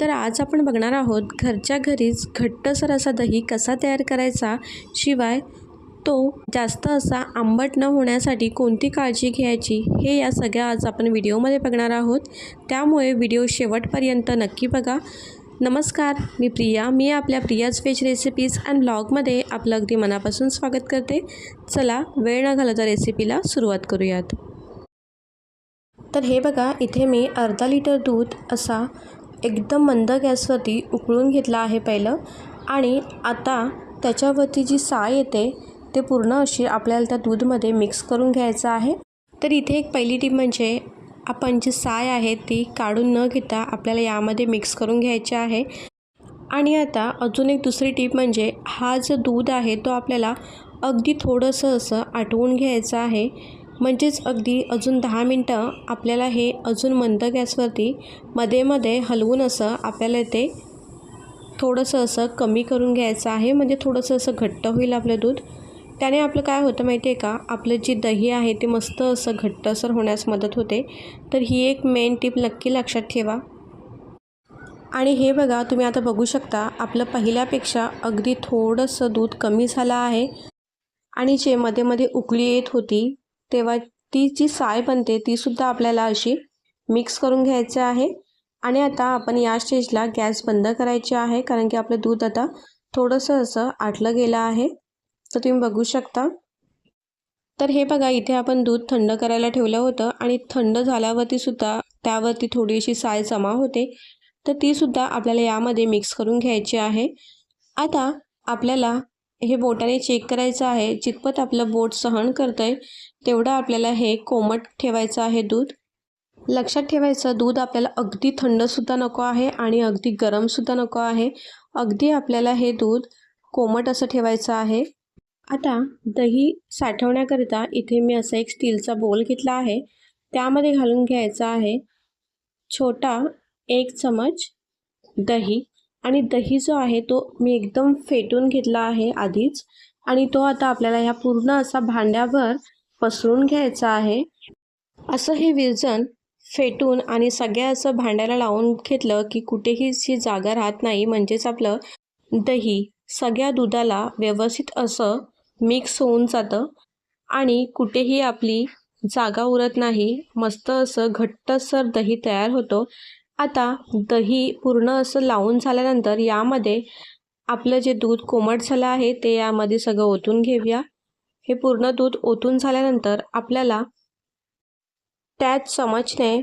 तर आज आपण बघणार आहोत घरच्या घरीच घट्टसर असा दही कसा तयार करायचा? शिवाय तो जास्त असा आंबट न होण्यासाठी कोणती काळजी घ्यायची? हे या सगळ्या आज आपण व्हिडिओमध्ये बघणार आहोत. त्यामुळे व्हिडिओ शेवटपर्यंत नक्की बघा. नमस्कार मी प्रिया. मी आपल्या प्रियाज व्हेज रेसिपीज अँड ब्लॉगमध्ये आपलं अगदी मनापासून स्वागत करते. चला वेळ न घालवता रेसिपीला सुरुवात करूयात. तर हे बघा इथे मी अर्धा लिटर दूध असा एकदम मंद गॅसवरती उकळून घेतला आहे पहिलं. आणि आता त्याच्यावरती जी साय येते ते पूर्ण अशी आपल्याला त्या दूधमध्ये मिक्स करून घ्यायचं आहे. तर इथे एक पहिली टीप म्हणजे आपण जी साय आहे ती काढून न घेता आपल्याला यामध्ये मिक्स करून घ्यायची आहे. आणि आता अजून एक दुसरी टीप म्हणजे हा जो दूध आहे तो आपल्याला अगदी थोडंसं असं आटवून घ्यायचं आहे. म्हणजेच अगदी अजून दहा मिनटं आपल्याला हे अजून मंद गॅसवरती मध्ये मध्ये हलवून असं आपल्याला ते थोडंसं असं कमी करून घ्यायचं आहे. म्हणजे थोडंसं असं घट्ट होईल आपलं दूध. त्याने आपलं काय होतं माहिती आहे का? आपलं जी दही आहे ते मस्त असं घट्टसर होण्यास मदत होते. तर ही एक मेन टीप नक्की लक्षात ठेवा. आणि हे बघा तुम्ही आता बघू शकता आपलं पहिल्यापेक्षा अगदी थोडंसं दूध कमी झालं आहे. आणि जे मध्ये मध्ये उकळी येत होती तेव्हा ती जी साय बनते तीसुद्धा आपल्याला अशी मिक्स करून घ्यायची आहे. आणि आता आपण या स्टेजला गॅस बंद करायचे आहे कारण की आपलं दूध आता थोडंसं असं आटलं गेलं आहे. तर तुम्ही बघू शकता. तर हे बघा इथे आपण दूध थंड करायला ठेवलं होतं आणि थंड झाल्यावरतीसुद्धा त्यावरती थोडीशी साय जमा होते. तर तीसुद्धा आपल्याला यामध्ये मिक्स करून घ्यायची आहे. आता आपल्याला हे बोटाने चेक करायचं आहे. जितपत आपलं बोट सहन करतं आहे तेवढं आपल्याला हे कोमट ठेवायचं आहे दूध. लक्षात ठेवायचं दूध आपल्याला अगदी थंडसुद्धा नको आहे आणि अगदी गरमसुद्धा नको आहे. अगदी आपल्याला हे दूध कोमट असं ठेवायचं आहे. आता दही साठवण्याकरिता इथे मी असा एक स्टीलचा बोल घेतला आहे. त्यामध्ये घालून घ्यायचा आहे छोटा एक चमच दही. आणि दही जो आहे तो मी एकदम फेटून घेतला आहे आधीच. आणि तो आता आपल्याला ह्या पूर्ण असा भांड्यावर पसरून घ्यायचा आहे. असं हे विरजन फेटून आणि सगळ्या असं भांड्याला लावून घेतलं की कुठेही ही जागा राहत नाही. म्हणजेच आपलं दही सगळ्या दुधाला व्यवस्थित असं मिक्स होऊन जातं. आणि कुठेही आपली जागा उरत नाही. मस्त असं घट्टसर दही तयार होतो. आता दही पूर्ण असं लावून झाल्यानंतर यामध्ये आपलं जे दूध कोमट झालं आहे ते यामध्ये सगळं ओतून घेऊया. हे पूर्ण दूध ओतून झाल्यानंतर आपल्याला त्याच चमचने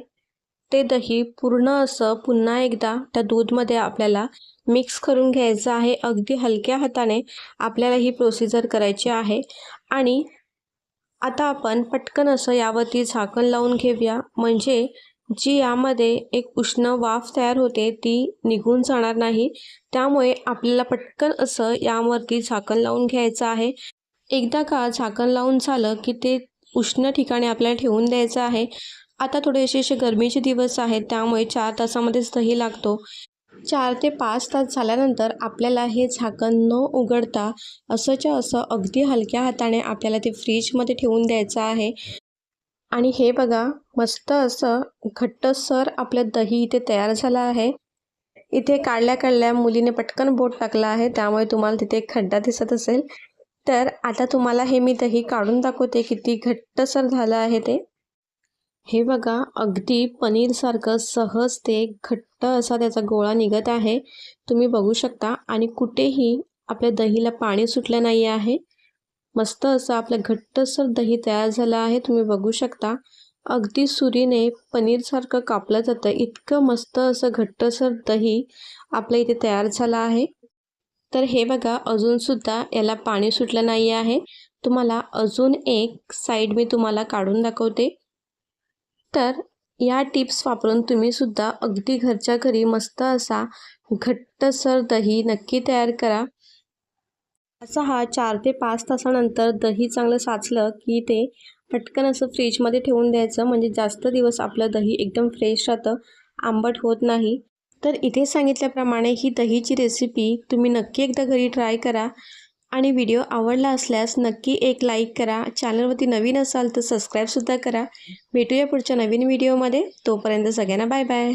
ते दही पूर्ण असं पुन्हा एकदा त्या दूधमध्ये आपल्याला मिक्स करून घ्यायचं आहे. अगदी हलक्या हाताने आपल्याला ही प्रोसिजर करायची आहे. आणि आता आपण पटकन असं यावरती झाकण लावून घेऊया. म्हणजे जी यामध्ये एक उष्ण वाफ तयार होते ती निघून जाणार नाही. त्यामुळे आपल्याला पटकन असं यावरती झाकण लावून घ्यायचं आहे. एकदा का झाकण लावून झालं की ते उष्ण ठिकाणी आपल्याला ठेवून द्यायचं आहे. आता थोडेसे असे गरमीचे दिवस आहेत त्यामुळे चार तासामध्येच दही लागतो. चार ते पाच तास झाल्यानंतर आपल्याला हे झाकण न उघडता असंच्या असं अगदी हलक्या हाताने आपल्याला ते फ्रीजमध्ये ठेवून द्यायचं आहे. आणि हे बघा मस्त असं घट्टसर आपलं दही इथे तयार झालं आहे. इथे काढल्या काढल्या मुलीने पटकन बोट टाकला आहे त्यामुळे तुम्हाला तिथे एक खड्डा दिसत असेल. तर आता तुम्हाला हे मी दही काढून दाखवते किती घट्टसर झालं आहे ते. हे बघा अगदी पनीरसारखं सहज ते घट्ट असा त्याचा गोळा निघत आहे. तुम्ही बघू शकता. आणि कुठेही आपल्या दहीला पाणी सुटलं नाही आहे. मस्त असं आपलं घट्टसर दही तयार झालं आहे तुम्ही बघू शकता. अगदी सुरीने पनीरसारखं कापलं जातं. इतकं मस्त असं घट्टसर दही आपल्या इथे तयार झालं आहे. तर हे बघा अजूनसुद्धा याला पाणी सुटलं नाही आहे. तुम्हाला अजून एक साईड मी तुम्हाला काढून दाखवते. तर या टिप्स वापरून तुम्हीसुद्धा अगदी घरच्या घरी मस्त असा घट्टसर दही नक्की तयार करा. असा हा चार ते पाच तासानंतर दही चांगलं साचलं की ते पटकन असं फ्रीजमध्ये ठेवून द्यायचं. म्हणजे जास्त दिवस आपलं दही एकदम फ्रेश राहतं आंबट होत नाही. तर इथे सांगितल्याप्रमाणे ही दहीची रेसिपी तुम्ही नक्की एकदा घरी ट्राय करा. आणि व्हिडिओ आवडला असल्यास नक्की एक लाईक करा. चॅनलवरती नवीन असाल तर सबस्क्राईबसुद्धा करा. भेटूया पुढच्या नवीन व्हिडिओमध्ये तोपर्यंत सगळ्यांना बाय बाय